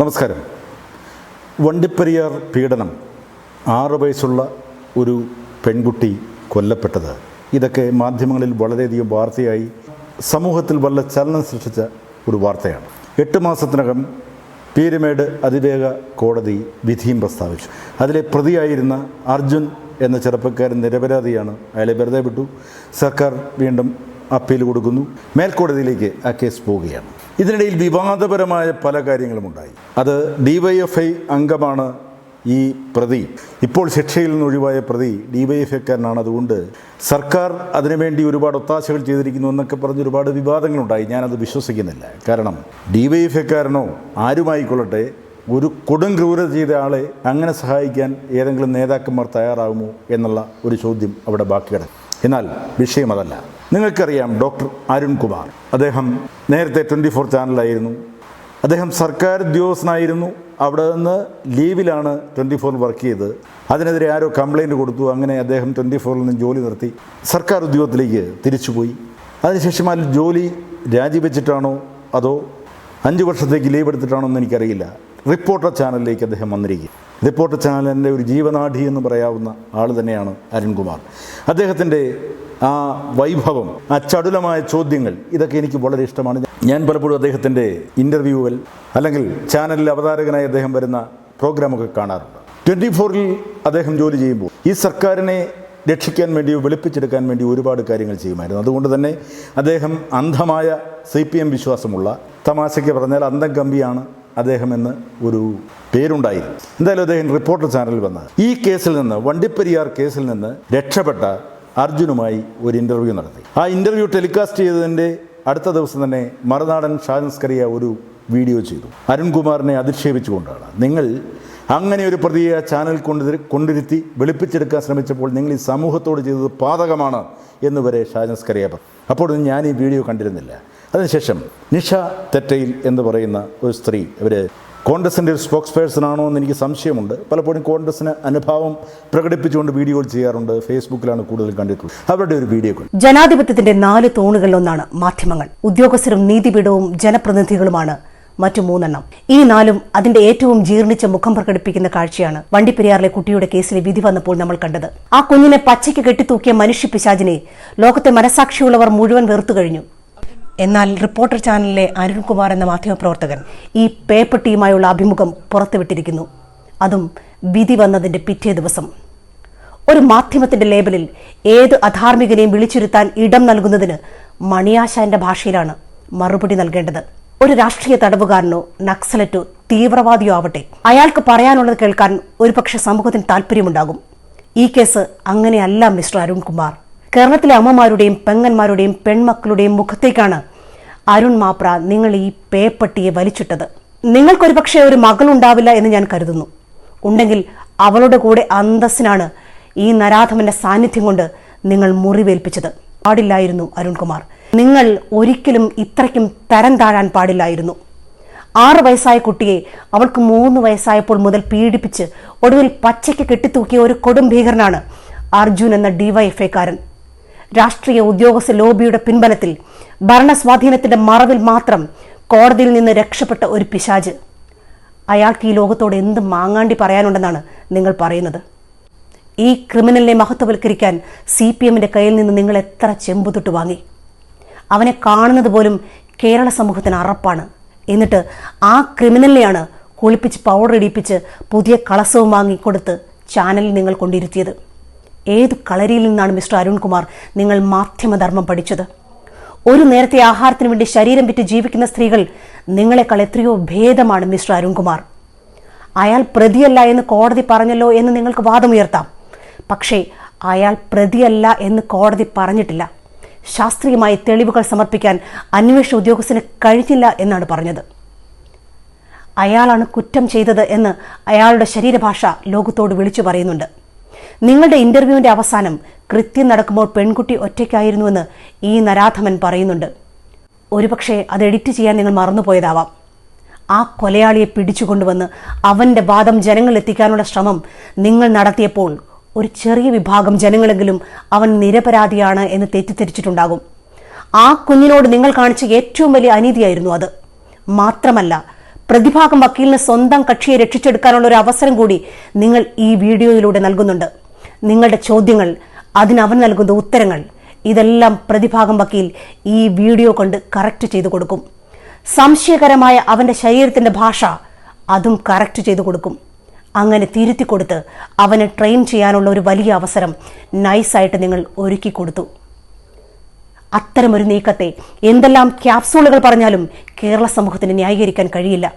നമസ്കാരം. വണ്ടിപ്പെരിയാർ പീഡനം. ആറ് വയസ്സുള്ള ഒരു പെൺകുട്ടി കൊല്ലപ്പെട്ടത്. ഇതൊക്കെ മാധ്യമങ്ങളിൽ വളരെയധികം വാർത്തയായി സമൂഹത്തിൽ വല്ല ചലനം സൃഷ്ടിച്ച ഒരു വാർത്തയാണ്. എട്ട് മാസത്തിനകം പീരുമേട് അതിവേഗ കോടതി വിധിയും പ്രസ്താവിച്ചു. അതിലെ പ്രതിയായിരുന്ന അർജുൻ എന്ന ചെറുപ്പക്കാരൻ നിരപരാധിയാണ്. അയാളെ വെറുതെ വിട്ടു. സർക്കാർ വീണ്ടും അപ്പീൽ കൊടുക്കുന്നു. മേൽക്കോടതിയിലേക്ക് ആ കേസ് പോവുകയാണ്. ഇതിനിടയിൽ വിവാദപരമായ പല കാര്യങ്ങളുമുണ്ടായി. അത് ഡിവൈഎഫ്ഐ അംഗമാണ് ഈ പ്രതി. ഇപ്പോൾ ശിക്ഷയിൽ നിന്ന് ഒഴിവായ പ്രതി ഡിവൈഎഫ്ഐക്കാരനാണ്. അതുകൊണ്ട് സർക്കാർ അതിനുവേണ്ടി ഒരുപാട് ഒത്താശകൾ ചെയ്തിരിക്കുന്നു എന്നൊക്കെ പറഞ്ഞ് ഒരുപാട് വിവാദങ്ങളുണ്ടായി. ഞാനത് വിശ്വസിക്കുന്നില്ല. കാരണം ഡിവൈഎഫ്ഐക്കാരനോ ആരുമായിക്കൊള്ളട്ടെ ഒരു കൊടും ക്രൂരത ചെയ്ത ആളെ അങ്ങനെ സഹായിക്കാൻ ഏതെങ്കിലും നേതാക്കന്മാർ തയ്യാറാകുമോ എന്നുള്ള ഒരു ചോദ്യം അവിടെ ബാക്കി കിടക്കും എന്നാൽ വിഷയം അതല്ല. നിങ്ങൾക്കറിയാം ഡോക്ടർ അരുൺകുമാർ. അദ്ദേഹം നേരത്തെ ട്വന്റി ഫോർ ചാനലായിരുന്നു. അദ്ദേഹം സർക്കാർ ഉദ്യോഗസ്ഥനായിരുന്നു. അവിടെ നിന്ന് ലീവിലാണ് ട്വന്റി ഫോറിൽ വർക്ക് ചെയ്ത് അതിനെതിരെ ആരോ കംപ്ലൈന്റ് കൊടുത്തു. അങ്ങനെ അദ്ദേഹം ട്വന്റി ഫോറിൽ നിന്ന് ജോലി നിർത്തി. സർക്കാർ ഉദ്യോഗത്തിലേക്ക് തിരിച്ചുപോയി. അതിനുശേഷം ആ ജോലി രാജിവെച്ചിട്ടാണോ അതോ അഞ്ച് വർഷത്തേക്ക് ലീവ് എടുത്തിട്ടാണോ എന്ന് എനിക്കറിയില്ല. റിപ്പോർട്ടർ ചാനലിലേക്ക് അദ്ദേഹം വന്നിരിക്കുക റിപ്പോർട്ടർ ചാനലിന്റെ ഒരു ജീവനാഠി എന്ന് പറയാവുന്ന ആൾ തന്നെയാണ് അരുൺകുമാർ. അദ്ദേഹത്തിന്റെ ആ വൈഭവം ആ ചടുലമായ ചോദ്യങ്ങൾ ഇതൊക്കെ എനിക്ക് വളരെ ഇഷ്ടമാണ്. ഞാൻ പലപ്പോഴും അദ്ദേഹത്തിന്റെ ഇന്റർവ്യൂകൾ അല്ലെങ്കിൽ ചാനലിൽ അവതാരകനായി അദ്ദേഹം വരുന്ന പ്രോഗ്രാമൊക്കെ കാണാറുണ്ട്. ട്വന്റി ഫോറിൽ അദ്ദേഹം ജോലി ചെയ്യുമ്പോൾ ഈ സർക്കാരിനെ രക്ഷിക്കാൻ വേണ്ടി വെളുപ്പിച്ചെടുക്കാൻ വേണ്ടി ഒരുപാട് കാര്യങ്ങൾ ചെയ്യുമായിരുന്നു. അതുകൊണ്ട് തന്നെ അദ്ദേഹം അന്ധമായ സി പി എം വിശ്വാസമുള്ള തമാശയ്ക്ക് പറഞ്ഞാൽ അന്തം കമ്പിയാണ് അദ്ദേഹം എന്ന് ഒരു പേരുണ്ടായിരുന്നു. എന്തായാലും അദ്ദേഹം റിപ്പോർട്ടർ ചാനലിൽ വന്ന ഈ കേസിൽ നിന്ന് വണ്ടിപ്പെരിയാർ കേസിൽ നിന്ന് രക്ഷപ്പെട്ട അർജുനുമായി ഒരു ഇന്റർവ്യൂ നടത്തി. ആ ഇന്റർവ്യൂ ടെലികാസ്റ്റ് ചെയ്തതിന്റെ അടുത്ത ദിവസം തന്നെ മറുനാടൻ ഷാൻസ്കറിയ ഒരു വീഡിയോ ചെയ്തു. അരുൺകുമാറിനെ അധിക്ഷേപിച്ചുകൊണ്ടാണ്. നിങ്ങൾ അങ്ങനെ ഒരു പ്രതിയെ ചാനൽ കൊണ്ടു കൊണ്ടിരുത്തി വെളുപ്പിച്ചെടുക്കാൻ ശ്രമിച്ചപ്പോൾ നിങ്ങൾ ഈ സമൂഹത്തോട് ചെയ്തത് പാതകമാണ് എന്ന് വരെ ഷാജൻസ്കറിയ അപ്പോഴൊന്നും ഞാൻ ഈ വീഡിയോ കണ്ടിരുന്നില്ല. അതിനുശേഷം നിഷ തെറ്റയിൽ എന്ന് പറയുന്ന ഒരു സ്ത്രീ ഇവർ കോൺഗ്രസിന്റെ ഒരു സ്പോക്സ് പേഴ്സൺ ആണോ എന്ന് എനിക്ക് സംശയമുണ്ട്. പലപ്പോഴും കോൺഗ്രസിന് അനുഭാവം പ്രകടിപ്പിച്ചുകൊണ്ട് വീഡിയോകൾ ചെയ്യാറുണ്ട്. ഫേസ്ബുക്കിലാണ് കൂടുതൽ കണ്ടിട്ടുള്ളത്. അവരുടെ ഒരു വീഡിയോ ജനാധിപത്യത്തിന്റെ നാല് തൂണുകളിലൊന്നാണ് മാധ്യമങ്ങൾ. ഉദ്യോഗസ്ഥരും നീതിപീഠവും ജനപ്രതിനിധികളുമാണ് മറ്റു മൂന്നെണ്ണം. ഈ നാലും അതിന്റെ ഏറ്റവും ജീർണിച്ച മുഖം പ്രകടിപ്പിക്കുന്ന കാഴ്ചയാണ് വണ്ടിപ്പെരിയാറിലെ കുട്ടിയുടെ കേസിലെ വിധി വന്നപ്പോൾ നമ്മൾ കണ്ടത്. ആ കുഞ്ഞിനെ പച്ചയ്ക്ക് കെട്ടിത്തൂക്കിയ മനുഷ്യ പിശാചിനെ ലോകത്തെ മനസാക്ഷിയുള്ളവർ മുഴുവൻ വെറുത്തു കഴിഞ്ഞു. എന്നാൽ റിപ്പോർട്ടർ ചാനലിലെ അരുൺകുമാർ എന്ന മാധ്യമപ്രവർത്തകൻ ഈ പേപ്പട്ടിയുമായുള്ള അഭിമുഖം പുറത്തുവിട്ടിരിക്കുന്നു. അതും വിധി വന്നതിന്റെ പിറ്റേ ദിവസം. ഒരു മാധ്യമത്തിന്റെ ലേബലിൽ ഏത് അധാർമികനെയും വിളിച്ചിരുത്താൻ ഇടം നൽകുന്നതിന് മണിയാശാന്റെ ഭാഷയിലാണ് മറുപടി നൽകേണ്ടത്. ഒരു രാഷ്ട്രീയ തടവുകാരനോ നക്സലറ്റോ തീവ്രവാദിയോ ആവട്ടെ അയാൾക്ക് പറയാനുള്ളത് കേൾക്കാൻ ഒരുപക്ഷെ സമൂഹത്തിന് താല്പര്യമുണ്ടാകും ഈ കേസ് അങ്ങനെയല്ല മിസ്റ്റർ അരുൺകുമാർ കേരളത്തിലെ അമ്മമാരുടെയും പെങ്ങന്മാരുടെയും പെൺമക്കളുടെയും മുഖത്തേക്കാണ് അരുൺ മാപ്ര നിങ്ങൾ ഈ പേപ്പട്ടിയെ വലിച്ചിട്ടത്. നിങ്ങൾക്കൊരു പക്ഷേ ഒരു മകളുണ്ടാവില്ല എന്ന് ഞാൻ കരുതുന്നു. ഉണ്ടെങ്കിൽ അവളുടെ കൂടെ അന്തസ്സിനാണ് ഈ നരാധമന്റെ സാന്നിധ്യം കൊണ്ട് നിങ്ങൾ മുറിവേൽപ്പിച്ചത്. പാടില്ലായിരുന്നു അരുൺകുമാർ. നിങ്ങൾ ഒരിക്കലും ഇത്രയ്ക്കും തരം താഴാൻ പാടില്ലായിരുന്നു. ആറ് വയസ്സായ കുട്ടിയെ അവൾക്ക് മൂന്ന് വയസ്സായപ്പോൾ മുതൽ പീഡിപ്പിച്ച് ഒടുവിൽ പച്ചയ്ക്ക് കെട്ടിത്തൂക്കിയ ഒരു കൊടും ഭീകരനാണ് അർജുൻ എന്ന ഡിവൈഎഫ്ഐക്കാരൻ രാഷ്ട്രീയ ഉദ്യോഗസ്ഥ ലോബിയുടെ പിൻബലത്തിൽ ഭരണസ്വാധീനത്തിന്റെ മറവിൽ മാത്രം കോടതിയിൽ നിന്ന് രക്ഷപ്പെട്ട ഒരു പിശാജ് അയാൾക്ക് ഈ ലോകത്തോട് എന്ത് മാങ്ങാണ്ടി പറയാനുണ്ടെന്നാണ് നിങ്ങൾ പറയുന്നത്? ഈ ക്രിമിനലിനെ മഹത്വവൽക്കരിക്കാൻ സി പി എമ്മിന്റെ കയ്യിൽ നിന്ന് നിങ്ങൾ എത്ര ചെമ്പുതൊട്ട് വാങ്ങി? അവനെ കാണുന്നത് പോലും കേരള സമൂഹത്തിന് അറപ്പാണ്. എന്നിട്ട് ആ ക്രിമിനലിനെയാണ് കുളിപ്പിച്ച് പൗഡർ ഇടിപ്പിച്ച് പുതിയ കളസവും വാങ്ങിക്കൊടുത്ത് ചാനലിൽ നിങ്ങൾ കൊണ്ടിരുത്തിയത്. ഏത് കളരിയിൽ നിന്നാണ് മിസ്റ്റർ അരുൺകുമാർ നിങ്ങൾ മാധ്യമധർമ്മം പഠിച്ചത്? ഒരു നേരത്തെ ആഹാരത്തിന് വേണ്ടി ശരീരം വിറ്റ് ജീവിക്കുന്ന സ്ത്രീകൾ നിങ്ങളെക്കാൾ എത്രയോ ഭേദമാണ് മിസ്റ്റർ അരുൺകുമാർ. അയാൾ പ്രതിയല്ല എന്ന് കോടതി പറഞ്ഞല്ലോ എന്ന് നിങ്ങൾക്ക് വാദമുയർത്താം. പക്ഷേ അയാൾ പ്രതിയല്ല എന്ന് കോടതി പറഞ്ഞിട്ടില്ല. ശാസ്ത്രീയമായി തെളിവുകൾ സമർപ്പിക്കാൻ അന്വേഷണ ഉദ്യോഗസ്ഥന് കഴിഞ്ഞില്ല എന്നാണ് പറഞ്ഞത്. അയാളാണ് കുറ്റം ചെയ്തത് എന്ന് അയാളുടെ ശരീരഭാഷ ലോകത്തോട് വിളിച്ചു പറയുന്നുണ്ട്. നിങ്ങളുടെ ഇന്റർവ്യൂവിന്റെ അവസാനം കൃത്യം നടക്കുമ്പോൾ പെൺകുട്ടി ഒറ്റയ്ക്കായിരുന്നുവെന്ന് ഈ നരാധമൻ പറയുന്നുണ്ട്. ഒരുപക്ഷെ അത് എഡിറ്റ് ചെയ്യാൻ നിങ്ങൾ മറന്നുപോയതാവാം. ആ കൊലയാളിയെ പിടിച്ചുകൊണ്ടുവന്ന് അവന്റെ വാദം ജനങ്ങളിലെത്തിക്കാനുള്ള ശ്രമം നിങ്ങൾ നടത്തിയപ്പോൾ ഒരു ചെറിയ വിഭാഗം ജനങ്ങളെങ്കിലും അവൻ നിരപരാധിയാണ് എന്ന് തെറ്റിദ്ധരിച്ചിട്ടുണ്ടാകും. ആ കുഞ്ഞിനോട് നിങ്ങൾ കാണിച്ച ഏറ്റവും വലിയ അനീതിയായിരുന്നു അത്. മാത്രമല്ല പ്രതിഭാഗം വക്കീലിന് സ്വന്തം കക്ഷിയെ രക്ഷിച്ചെടുക്കാനുള്ള ഒരു അവസരം കൂടി നിങ്ങൾ ഈ വീഡിയോയിലൂടെ നൽകുന്നുണ്ട്. നിങ്ങളുടെ ചോദ്യങ്ങൾ അതിനവൻ നൽകുന്ന ഉത്തരങ്ങൾ ഇതെല്ലാം പ്രതിഭാഗം വക്കീൽ ഈ വീഡിയോ കൊണ്ട് കറക്റ്റ് ചെയ്തു കൊടുക്കും. സംശയകരമായ അവന്റെ ശരീരത്തിന്റെ ഭാഷ അതും കറക്റ്റ് ചെയ്തു കൊടുക്കും. അങ്ങനെ തിരുത്തി കൊടുത്ത് അവനെ ട്രെയിൻ ചെയ്യാനുള്ള ഒരു വലിയ അവസരം നൈസായിട്ട് നിങ്ങൾ ഒരുക്കി കൊടുത്തു. അത്തരമൊരു നീക്കത്തെ എന്തെല്ലാം ക്യാപ്സൂളുകൾ പറഞ്ഞാലും കേരള സമൂഹത്തിന് ന്യായീകരിക്കാൻ കഴിയില്ല.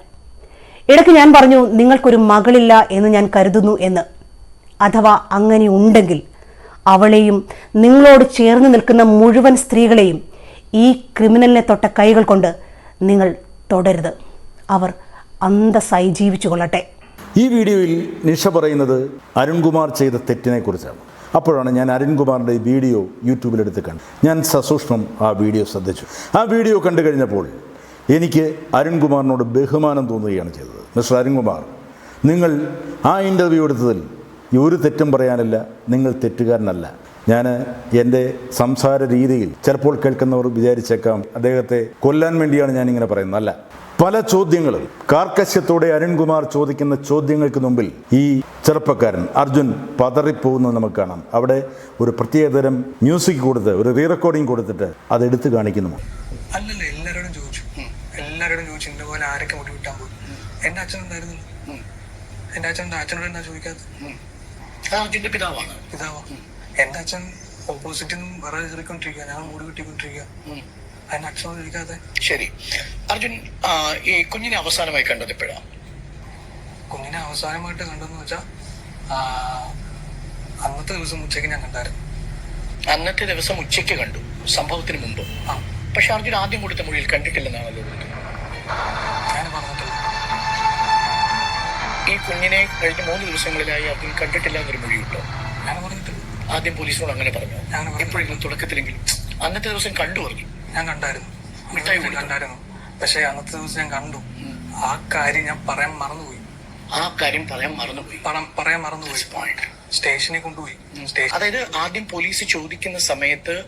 ഇടയ്ക്ക് ഞാൻ പറഞ്ഞു നിങ്ങൾക്കൊരു മകളില്ല എന്ന് ഞാൻ കരുതുന്നു എന്ന്. അഥവാ അങ്ങനെ ഉണ്ടെങ്കിൽ അവളെയും നിങ്ങളോട് ചേർന്ന് നിൽക്കുന്ന മുഴുവൻ സ്ത്രീകളെയും ഈ ക്രിമിനലിനെ തൊട്ട കൈകൾ കൊണ്ട് നിങ്ങൾ തുടരുത്. അവർ അന്തസ്സായി ജീവിച്ചു കൊള്ളട്ടെ ഈ വീഡിയോയിൽ നിഷ പറയുന്നത് അരുൺകുമാർ ചെയ്ത തെറ്റിനെ കുറിച്ചാണ്. അപ്പോഴാണ് ഞാൻ അരുൺകുമാറിന്റെ ഈ വീഡിയോ യൂട്യൂബിലെടുത്ത് കണ്ടു ഞാൻ സസൂക്ഷ്മം ആ വീഡിയോ ശ്രദ്ധിച്ചു. ആ വീഡിയോ കണ്ടു കഴിഞ്ഞപ്പോൾ എനിക്ക് അരുൺകുമാറിനോട് ബഹുമാനം തോന്നുകയാണ് ചെയ്തത്. മിസ്റ്റർ അരുൺകുമാർ നിങ്ങൾ ആ ഇന്റർവ്യൂ എടുത്തതിൽ ഒരു തെറ്റും പറയാനില്ല. നിങ്ങൾ തെറ്റുകാരനല്ല. ഞാൻ എന്റെ സംസാര രീതിയിൽ ചിലപ്പോൾ കേൾക്കുന്നവർ വിചാരിച്ചേക്കാം അദ്ദേഹത്തെ കൊല്ലാൻ വേണ്ടിയാണ് ഞാൻ ഇങ്ങനെ പറയുന്നത്. അല്ല പല ചോദ്യങ്ങളും കാർക്കശ്യത്തോടെ അരുൺകുമാർ ചോദിക്കുന്ന ചോദ്യങ്ങൾക്ക് മുമ്പിൽ ഈ ചെറുപ്പക്കാരൻ അർജുൻ പതറിപ്പോകുന്നത് നമുക്ക് കാണാം. അവിടെ ഒരു പ്രത്യേകതരം മ്യൂസിക് കൊടുത്ത് ഒരു റീ റെക്കോർഡിംഗ് കൊടുത്തിട്ട് അത് എടുത്തു കാണിക്കുന്നു. അല്ലല്ല എല്ലാരോടും ചോദിച്ചു. എല്ലാരോടും ചോദിച്ചു ഇന്ന പോലെ ആരൊക്കെ മുട്ടി വിട്ടാൻ പോകും എന്റെ അച്ഛൻ എന്തായിരുന്നു? എന്റെ അച്ഛൻ അച്ഛനോട് എന്താ ചോദിക്കാത്തത്? അർജുന്റെ പിതാവാണ്. ഇതാവാ എന്റെ അച്ഛൻ ഓപ്പോസിറ്റിൽ നിന്നും വേറെ കയറിക്കൊണ്ടിരിക്കുക. ഞാൻ മൂടി കിട്ടിക്കൊണ്ടിരിക്കുക അതിന്റെ അച്ഛനോട് ചോദിക്കാതെ ശരി. അർജുൻ ഈ കുഞ്ഞിനെ അവസാനമായി കണ്ടത് എപ്പോഴാ? കുഞ്ഞിനെ അവസാനമായിട്ട് കണ്ടെന്ന് വെച്ചാ ആ, അന്നത്തെ ദിവസം ഉച്ചയ്ക്ക് ഞാൻ കണ്ടായിരുന്നു. അന്നത്തെ ദിവസം ഉച്ചയ്ക്ക് കണ്ടു. സംഭവത്തിന് മുമ്പ്. ആ. പക്ഷെ അർജുൻ ആദ്യം കൊടുത്ത മൊഴിയിൽ കണ്ടിട്ടില്ലെന്നാണല്ലോ. ഞാൻ പറഞ്ഞിട്ടില്ല. ഈ കുഞ്ഞിനെ കഴിഞ്ഞ മൂന്ന് ദിവസങ്ങളിലായി അബ്ദുൽ കണ്ടിട്ടില്ല എന്നൊരു മൊഴിയുണ്ടോ? ഞാൻ പറഞ്ഞിട്ടില്ല. ആദ്യം പോലീസിനോട് അങ്ങനെ പറഞ്ഞു. എപ്പോഴെങ്കിലും തുടക്കത്തിലെങ്കിലും അന്നത്തെ ദിവസം കണ്ടു പറഞ്ഞു. ഞാൻ കണ്ടായിരുന്നു. മിഠായി കണ്ടായിരുന്നു. പക്ഷേ അന്നത്തെ ദിവസം ഞാൻ കണ്ടു. ആ കാര്യം ഞാൻ പറയാൻ മറന്നുപോയി. ആ കാര്യം പറയാൻ മറന്നുപോയി. പറയാൻ മറന്നുപോയി. പോയിന്റ് സ്റ്റേഷനിൽ കൊണ്ടുപോയി. അതായത് ആദ്യം പോലീസ് ചോദിക്കുന്ന സമയത്ത്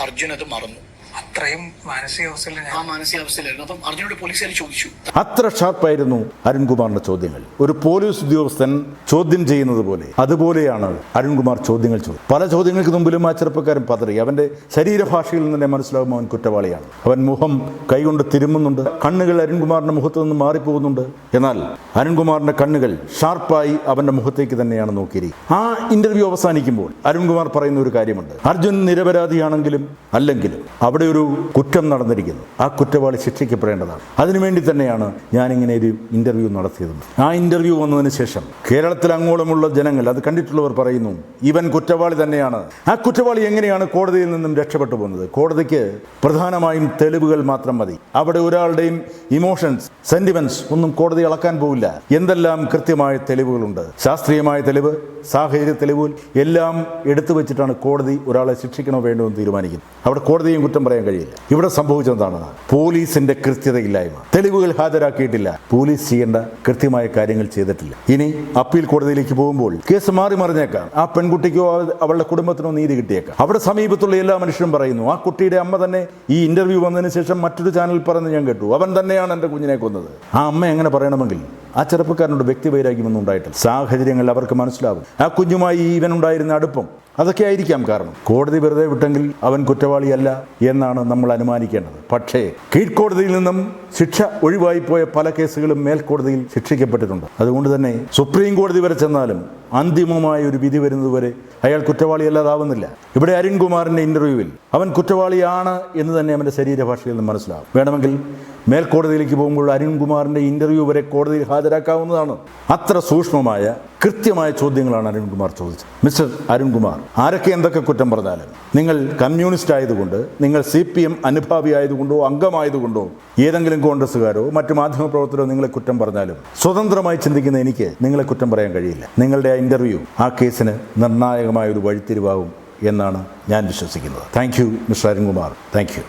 അർജുൻ അത് മറന്നു. അത്രയും മാനസികാവസ്ഥയിലായിരുന്നു. അപ്പം അർജുനോട് പോലീസുകാർ ചോദിച്ചു. അത്ര ഷാർപ്പായിരുന്നു അരുൺകുമാറിന്റെ ചോദ്യങ്ങൾ. ഒരു പോലീസ് ഉദ്യോഗസ്ഥൻ ചോദ്യം ചെയ്യുന്നത് പോലെ അതുപോലെയാണ് അരുൺകുമാർ ചോദ്യങ്ങൾ ചോദിച്ചത് പല ചോദ്യങ്ങൾക്ക് മുമ്പിലും ആ ചെറുപ്പക്കാരൻ പതറി. അവന്റെ ശരീരഭാഷയിൽ നിന്ന് തന്നെ മനസ്സിലാകും അവൻ കുറ്റവാളിയാണ്. അവൻ മുഖം കൈകൊണ്ട് തിരുമുന്നുണ്ട് കണ്ണുകൾ അരുൺകുമാറിന്റെ മുഖത്ത് നിന്ന് മാറിപ്പോകുന്നുണ്ട്. എന്നാൽ അരുൺകുമാറിന്റെ കണ്ണുകൾ ഷാർപ്പായി അവന്റെ മുഖത്തേക്ക് തന്നെയാണ് നോക്കിയിരിക്കുന്നത്. ആ ഇന്റർവ്യൂ അവസാനിക്കുമ്പോൾ അരുൺകുമാർ പറയുന്ന ഒരു കാര്യമുണ്ട്. അർജുൻ നിരപരാധിയാണെങ്കിലും അല്ലെങ്കിലും അവിടെ ഒരു കുറ്റം നടന്നിരിക്കുന്നു. ആ കുറ്റവാളി ശിക്ഷിക്കപ്പെടേണ്ടതാണ്. അതിനുവേണ്ടി തന്നെയാണ് ഞാനിങ്ങനെ ഒരു ഇന്റർവ്യൂ നടത്തിയത്. ആ ഇന്റർവ്യൂ വന്നതിന് ശേഷം കേരളത്തിൽ അങ്ങോളമുള്ള ജനങ്ങൾ അത് കണ്ടിട്ടുള്ളവർ പറയുന്നു ഇവൻ കുറ്റവാളി തന്നെയാണ്. ആ കുറ്റവാളി എങ്ങനെയാണ് കോടതിയിൽ നിന്നും രക്ഷപ്പെട്ടു പോകുന്നത്? കോടതിക്ക് പ്രധാനമായും തെളിവുകൾ മാത്രം മതി. അവിടെ ഒരാളുടെയും ഇമോഷൻസ് സെന്റിമെന്റ്സ് ഒന്നും കോടതി അളക്കാൻ പോവില്ല. എന്തെല്ലാം കൃത്യമായ തെളിവുകളുണ്ട്? ശാസ്ത്രീയമായ തെളിവ് സാഹചര്യ തെളിവുകൾ എല്ലാം എടുത്തു വെച്ചിട്ടാണ് കോടതി ഒരാളെ ശിക്ഷിക്കണോ വേണ്ടോ എന്ന് തീരുമാനിക്കുന്നത്. അവിടെ കോടതിയും കുറ്റം പറയാൻ കഴിയില്ല. ഇവിടെ സംഭവിച്ചെന്താണ് പോലീസിന്റെ കൃത്യതയില്ലായ്മ. തെളിവുകൾ ഹാജരാക്കിയിട്ടില്ല. പോലീസ് ചെയ്യേണ്ട കൃത്യമായ കാര്യങ്ങൾ ചെയ്തിട്ടില്ല. ഇനി അപ്പീൽ കോടതിയിലേക്ക് പോകുമ്പോൾ കേസ് മാറി മറിഞ്ഞേക്കാം. ആ പെൺകുട്ടിക്കോ അവളുടെ കുടുംബത്തിനോ നീതി കിട്ടിയേക്കാം. അവിടെ സമീപത്തുള്ള എല്ലാ മനുഷ്യരും പറയുന്നു ആ കുട്ടിയുടെ അമ്മ തന്നെ ഈ ഇന്റർവ്യൂ വന്നതിന് ശേഷം മറ്റൊരു ചാനൽ പറഞ്ഞ് ഞാൻ കേട്ടു. അവൻ തന്നെയാണ് എന്റെ കുഞ്ഞിനെ കൊന്നത്. ആ അമ്മ എങ്ങനെ പറയണമെങ്കിൽ ആ ചെറുപ്പക്കാരനോട് വ്യക്തിവൈരാഗ്യമൊന്നും ഉണ്ടായിട്ടില്ല. സാഹചര്യങ്ങൾ അവർക്ക് മനസ്സിലാവും ആ കുഞ്ഞുമായി ഇവനുണ്ടായിരുന്ന അടുപ്പം അതൊക്കെ ആയിരിക്കാം കാരണം. കോടതി വെറുതെ വിട്ടെങ്കിൽ അവൻ കുറ്റവാളിയല്ല എന്നാണ് നമ്മൾ അനുമാനിക്കേണ്ടത്. പക്ഷേ കീഴ്ക്കോടതിയിൽ നിന്നും ശിക്ഷ ഒഴിവായി പോയ പല കേസുകളും മേൽക്കോടതിയിൽ ശിക്ഷിക്കപ്പെട്ടിട്ടുണ്ട്. അതുകൊണ്ട് തന്നെ സുപ്രീം കോടതി വരെ ചെന്നാലും അന്തിമമായ ഒരു വിധി വരുന്നതുവരെ അയാൾ കുറ്റവാളിയല്ലാതാവുന്നില്ല. ഇവിടെ അരുൺകുമാറിന്റെ ഇന്റർവ്യൂവിൽ അവൻ കുറ്റവാളിയാണ് എന്ന് തന്നെ അവന്റെ ശരീരഭാഷയിൽ നിന്ന് മനസ്സിലാവും. വേണമെങ്കിൽ മേൽക്കോടതിയിലേക്ക് പോകുമ്പോൾ അരുൺകുമാറിന്റെ ഇന്റർവ്യൂ വരെ കോടതിയിൽ ഹാജരാക്കാവുന്നതാണ്. അത്ര സൂക്ഷ്മമായ കൃത്യമായ ചോദ്യങ്ങളാണ് അരുൺകുമാർ ചോദിച്ചത്. മിസ്റ്റർ അരുൺകുമാർ ആരൊക്കെ എന്തൊക്കെ കുറ്റം പറഞ്ഞാലും നിങ്ങൾ കമ്മ്യൂണിസ്റ്റ് ആയതുകൊണ്ട് നിങ്ങൾ സി പി എം അനുഭാവി ആയതുകൊണ്ടോ അംഗമായതുകൊണ്ടോ ഏതെങ്കിലും കോൺഗ്രസ്സുകാരോ മറ്റു മാധ്യമപ്രവർത്തകരോ നിങ്ങളെ കുറ്റം പറഞ്ഞാലും സ്വതന്ത്രമായി ചിന്തിക്കുന്ന എനിക്ക് നിങ്ങളെ കുറ്റം പറയാൻ കഴിയില്ല. നിങ്ങളുടെ ഇന്റർവ്യൂ ആ കേസിന് നിർണായകമായ ഒരു വഴിത്തിരിവാകും എന്നാണ് ഞാൻ വിശ്വസിക്കുന്നത്. Thank you mister Arunkumar. Thank you